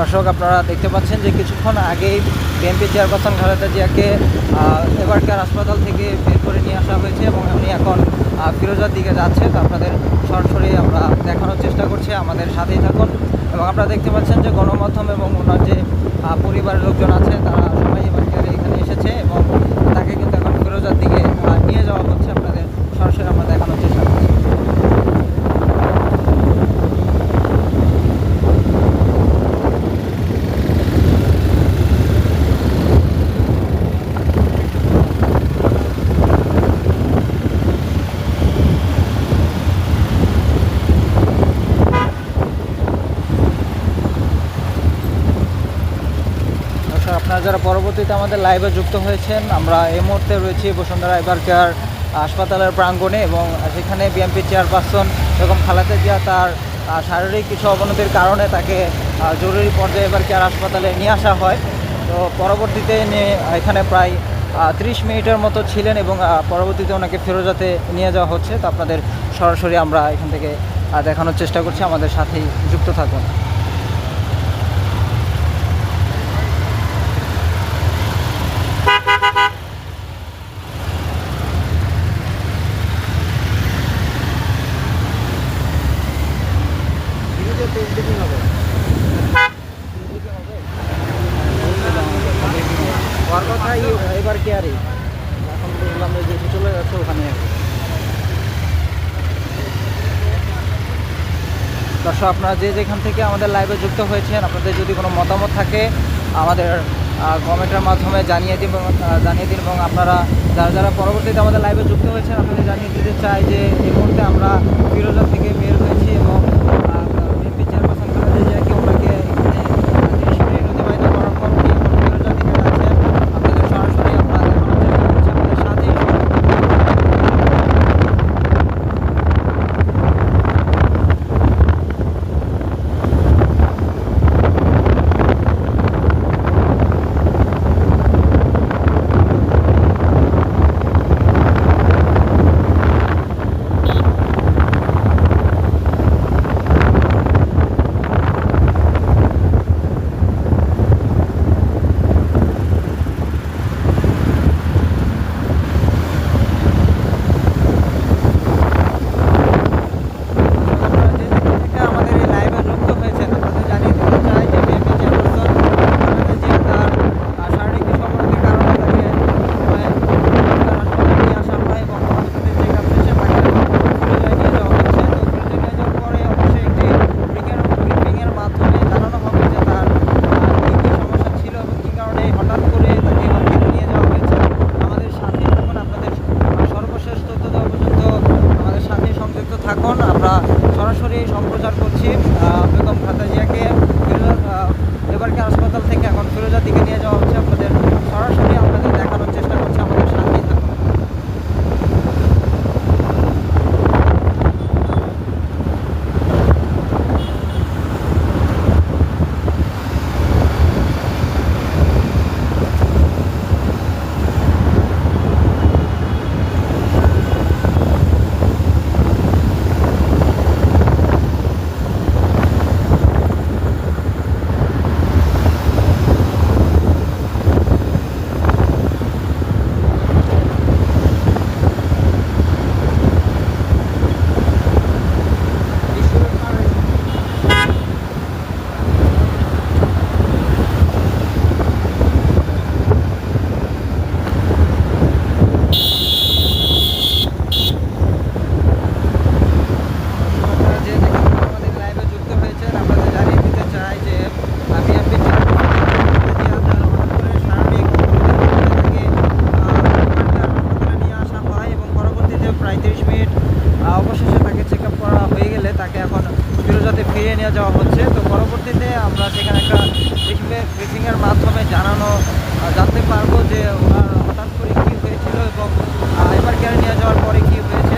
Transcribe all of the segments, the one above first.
দর্শক, আপনারা দেখতে পাচ্ছেন যে কিছুক্ষণ আগেই বিএনপি চেয়ারপারসন খালেদা জিয়াকে এবারকার হাসপাতাল থেকে বের করে নিয়ে আসা হয়েছে এবং উনি এখন ফিরোজার দিকে যাচ্ছে। তো আপনাদের সরাসরি আমরা দেখানোর চেষ্টা করছি। আমাদের সাথেই থাকুন। এবং আপনারা দেখতে পাচ্ছেন যে গণমাধ্যম এবং ওনার যে পরিবারের লোকজন আছে, তারা সবাই এবারকার এখানে এসেছে এবং তাকে কিন্তু এখন ফিরোজার দিকে নিয়ে যাওয়া হচ্ছে। আপনাদের সরাসরি আমরা দেখানোর চেষ্টা করছি দর্শক আপনারা যারা পরবর্তীতে আমাদের লাইভে যুক্ত হয়েছেন, আমরা এই মুহূর্তে রয়েছি বসুন্ধরা এবারকার হাসপাতালের প্রাঙ্গণে এবং সেখানে বিএনপি চেয়ারপারসন এবং খালাতে জিয়া তার শারীরিক কিছু অবনতির কারণে তাকে জরুরি পর্যায়ে এবারকার হাসপাতালে নিয়ে আসা হয়। তো পরবর্তীতে এখানে প্রায় ত্রিশ মিনিটের মতো ছিলেন এবং পরবর্তীতে ওনাকে ফিরোজাতে নিয়ে যাওয়া হচ্ছে। তো আপনাদের সরাসরি আমরা এখান থেকে দেখানোর চেষ্টা করছি। আমাদের সাথেই যুক্ত থাকুন। এখন বুঝলাম যে চলে ওখানে দর্শক, আপনারা যে যেখান থেকে আমাদের লাইভে যুক্ত হয়েছেন, আপনাদের যদি কোনো মতামত থাকে, আমাদের কমেন্টের মাধ্যমে জানিয়ে দিন জানিয়ে দিন এবং আপনারা যারা যারা পরবর্তীতে আমাদের লাইভে যুক্ত হয়েছেন, আপনাদের জানিয়ে দিতে চাই যে, এই মুহূর্তে আমরা ফিরোজা থেকে বের হয়েছি এবং অবশেষে তাকে চেক আপ করা হয়ে গেলে তাকে এখন ফিরোজাতে ফিরিয়ে নিয়ে যাওয়া হচ্ছে। তো পরবর্তীতে আমরা সেখানে একটা ব্রিফিংয়ের মাধ্যমে জানানো জানতে পারব যে ওনার হঠাৎ করে কী হয়েছিল এবং এবার কেয়ারে নিয়ে যাওয়ার পরে কী হয়েছে।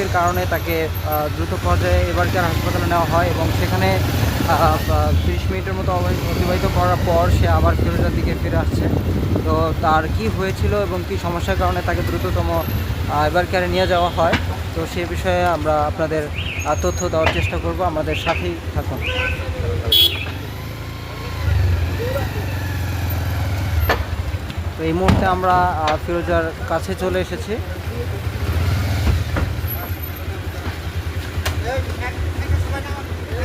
অবনতির কারণে তাকে দ্রুত পর্যায়ে এবারকার হাসপাতালে নেওয়া হয় এবং সেখানে তিরিশ মিনিটের মতো অতিবাহিত করার পর সে আবার ফিরোজার দিকে ফিরে আসছে। তো তার কি হয়েছিল এবং কি সমস্যার কারণে তাকে দ্রুততম এবার কেয়ারে নিয়ে যাওয়া হয়, তো সে বিষয়ে আমরা আপনাদের তথ্য দেওয়ার চেষ্টা করব। আমাদের সাথেই থাকুন। তো এই মুহূর্তে আমরা ফিরোজার কাছে চলে এসেছি।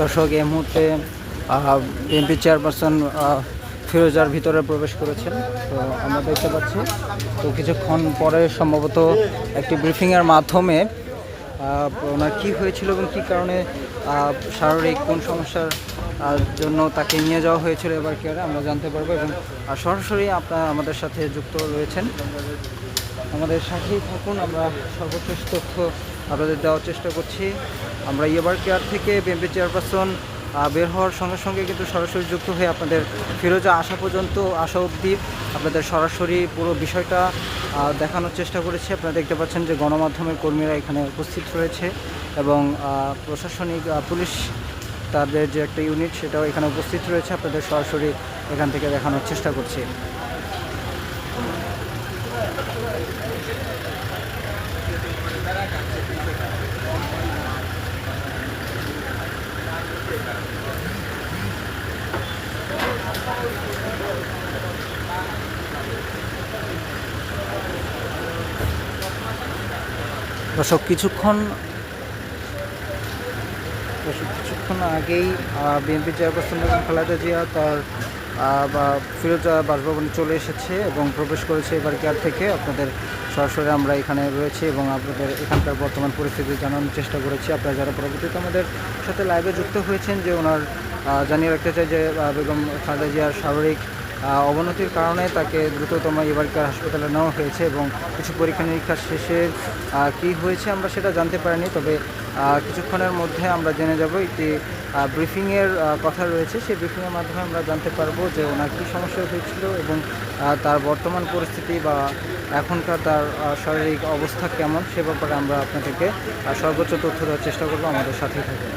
দর্শক, এই মুহূর্তে বিএনপি চেয়ারপারসন ফিরোজার ভিতরে প্রবেশ করেছেন। তো আমরা দেখতে পাচ্ছি, তো কিছুক্ষণ পরে সম্ভবত একটি ব্রিফিংয়ের মাধ্যমে ওনার কী হয়েছিল এবং কী কারণে শারীরিক কোন সমস্যার জন্য তাকে নিয়ে যাওয়া হয়েছিল এবার কেয়ারে আমরা জানতে পারব এবং সরাসরি আপনারা আমাদের সাথে যুক্ত রয়েছেন। আমাদের সাথেই থাকুন, আমরা সর্বশেষ তথ্য আপনাদের দেওয়ার চেষ্টা করছি। আমরা এবার কেয়ার থেকে বিএনপি চেয়ারপারসন বের হওয়ার সঙ্গে সঙ্গে কিন্তু সরাসরি যুক্ত হয়ে আপনাদের ফিরোজা আসা পর্যন্ত আসা অবধি আপনাদের সরাসরি পুরো বিষয়টা দেখানোর চেষ্টা করেছি। আপনারা দেখতে পাচ্ছেন যে গণমাধ্যমের কর্মীরা এখানে উপস্থিত রয়েছে এবং প্রশাসনিক পুলিশ তাদের যে একটা ইউনিট সেটাও এখানে উপস্থিত রয়েছে। আপনাদের সরাসরি এখান থেকে দেখানোর চেষ্টা করছি। দর্শক, কিছুক্ষণ কিছুক্ষণ আগেই বিএনপি চেয়ারপারসন বেগম খালেদা জিয়া তার ফিরোজ বাসভবনে চলে এসেছে এবং প্রবেশ করেছে এবার কেয়ার থেকে। আপনাদের সরাসরি আমরা এখানে রয়েছি এবং আপনাদের এখানকার বর্তমান পরিস্থিতি জানানোর চেষ্টা করেছি। আপনারা যারা পরবর্তীতে আমাদের সাথে লাইভে যুক্ত হয়েছেন, যে ওনার জানিয়ে রাখতে চাই যে বেগম খালেদা জিয়ার শারীরিক অবনতির কারণে তাকে দ্রুততম এবারকার হাসপাতালে নেওয়া হয়েছে এবং কিছু পরীক্ষা নিরীক্ষা শেষে কী হয়েছে আমরা সেটা জানতে পারিনি, তবে কিছুক্ষণের মধ্যে আমরা জেনে যাব একটি ব্রিফিংয়ের কথা রয়েছে। সেই ব্রিফিংয়ের মাধ্যমে আমরা জানতে পারব যে ওনার কী সমস্যা হয়েছিল এবং তার বর্তমান পরিস্থিতি বা এখনকার তার শারীরিক অবস্থা কেমন সে ব্যাপারে আমরা আপনাদেরকে সর্বোচ্চ তথ্য দেওয়ার চেষ্টা করব। আমাদের সাথেই থাকুন।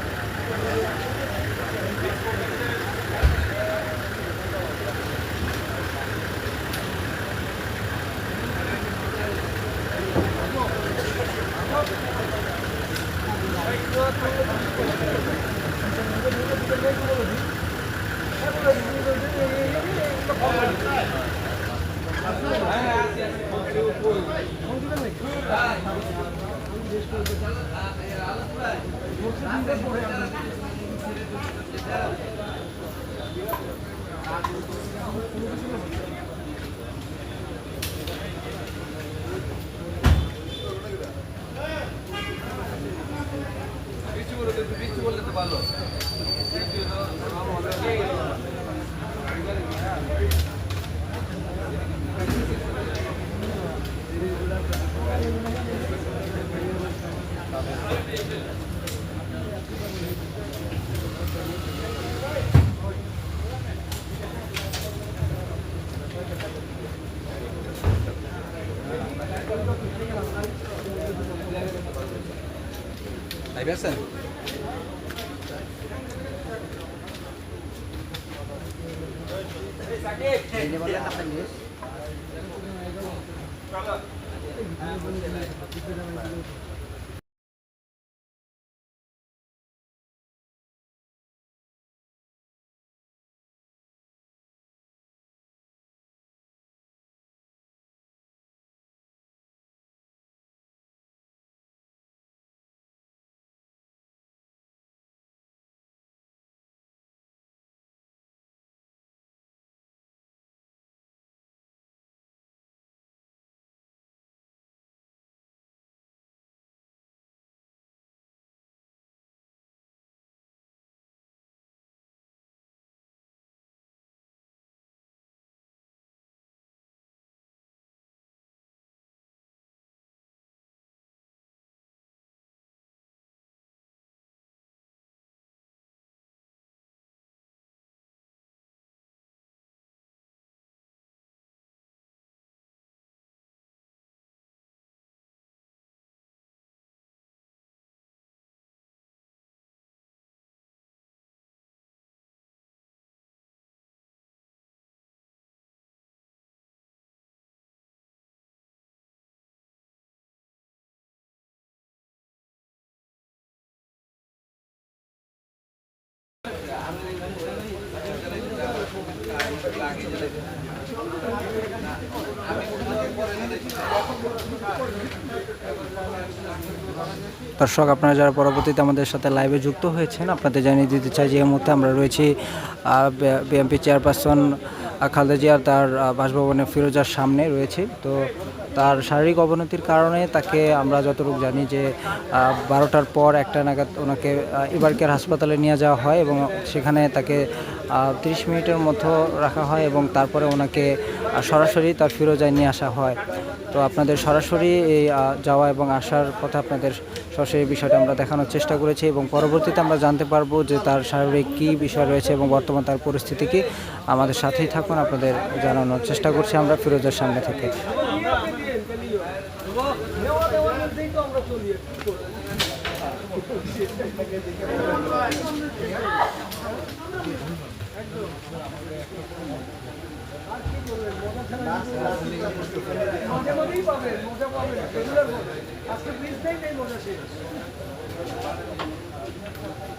লাইভে দর্শক, আপনারা যারা পরবর্তীতে আমাদের সাথে লাইভে যুক্ত হয়েছেন, আপনাদের জানিয়ে দিতে চাই যে এই মুহূর্তে আমরা রয়েছি বিএমপি চেয়ারপারসন খালেদা জিয়ার তার বাসভবনে ফিরোজার সামনে রয়েছে। তো তার শারীরিক অবনতির কারণে তাকে আমরা যতটুকু জানি যে বারোটার পর একটা নাগাদ ওনাকে ইবারকের হাসপাতালে নিয়ে যাওয়া হয় এবং সেখানে তাকে তিরিশ মিনিটের মতো রাখা হয় এবং তারপরে ওনাকে সরাসরি তার ফিরোজায় নিয়ে আসা হয়। তো আপনাদের সরাসরি এই যাওয়া এবং আসার কথা আপনাদের এই বিষয়টা আমরা দেখানোর চেষ্টা করেছি এবং পরবর্তীতে আমরা জানতে পারব যে তার শারীরিক কী বিষয় রয়েছে এবং বর্তমান তার পরিস্থিতি কী। আমাদের সাথেই থাকুন, আপনাদের জানানোর চেষ্টা করছি আমরা ফিরোজের সামনে থেকে।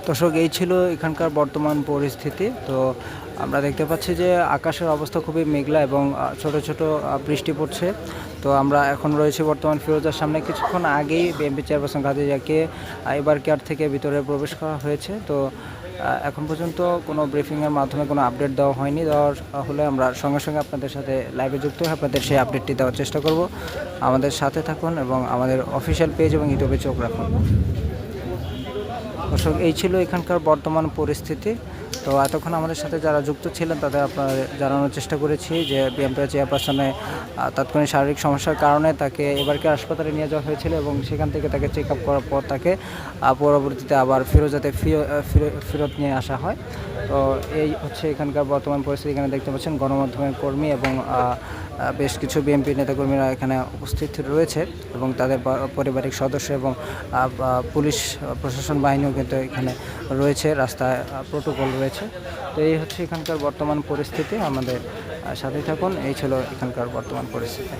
দর্শক, এই ছিল এখানকার বর্তমান পরিস্থিতি। তো আমরা দেখতে পাচ্ছি যে আকাশের অবস্থা খুবই মেঘলা এবং ছোট ছোট বৃষ্টি পড়ছে। তো আমরা এখন রয়েছি বর্তমান ফিরোজার সামনে। কিছুক্ষণ আগেই বিএমপি চেয়ারপারসন খাদিজাকে এবার কেয়ার থেকে ভিতরে প্রবেশ করা হয়েছে। তো এখন পর্যন্ত কোনো ব্রিফিংয়ের মাধ্যমে কোনো আপডেট দেওয়া হয়নি। দেওয়ার হলে আমরা সঙ্গে সঙ্গে আপনাদের সাথে লাইভে যুক্ত হয়ে আপনাদের সেই আপডেটটি দেওয়ার চেষ্টা করব। আমাদের সাথে থাকুন এবং আমাদের অফিসিয়াল পেজ এবং ইউটিউবে চোখ রাখুন। দর্শক, এই ছিল এখানকার বর্তমান পরিস্থিতি। তো এতক্ষণ আমাদের সাথে যারা যুক্ত ছিলেন, তাদের আপনার জানানোর চেষ্টা করেছি যে বিএমপিআর চেয়ারপারসনে তাৎক্ষণিক শারীরিক সমস্যার কারণে তাকে এবারকে হাসপাতালে নিয়ে যাওয়া হয়েছিল এবং সেখান থেকে তাকে চেক আপ করার পর তাকে পরবর্তীতে আবার ফিরোজাতে ফিরত নিয়ে আসা হয়। তো এই হচ্ছে এখানকার বর্তমান পরিস্থিতি। এখানে দেখতে পাচ্ছেন গণমাধ্যমের কর্মী এবং বেশ কিছু বিএনপি নেতাকর্মীরা এখানে উপস্থিত রয়েছে এবং তাদের পারিবারিক সদস্য এবং পুলিশ প্রশাসন বাহিনীও কিন্তু এখানে রয়েছে, রাস্তায় প্রোটোকল রয়েছে। তো এই হচ্ছে এখানকার বর্তমান পরিস্থিতি। আমাদের সাথে থাকুন। এই ছিল এখানকার বর্তমান পরিস্থিতি।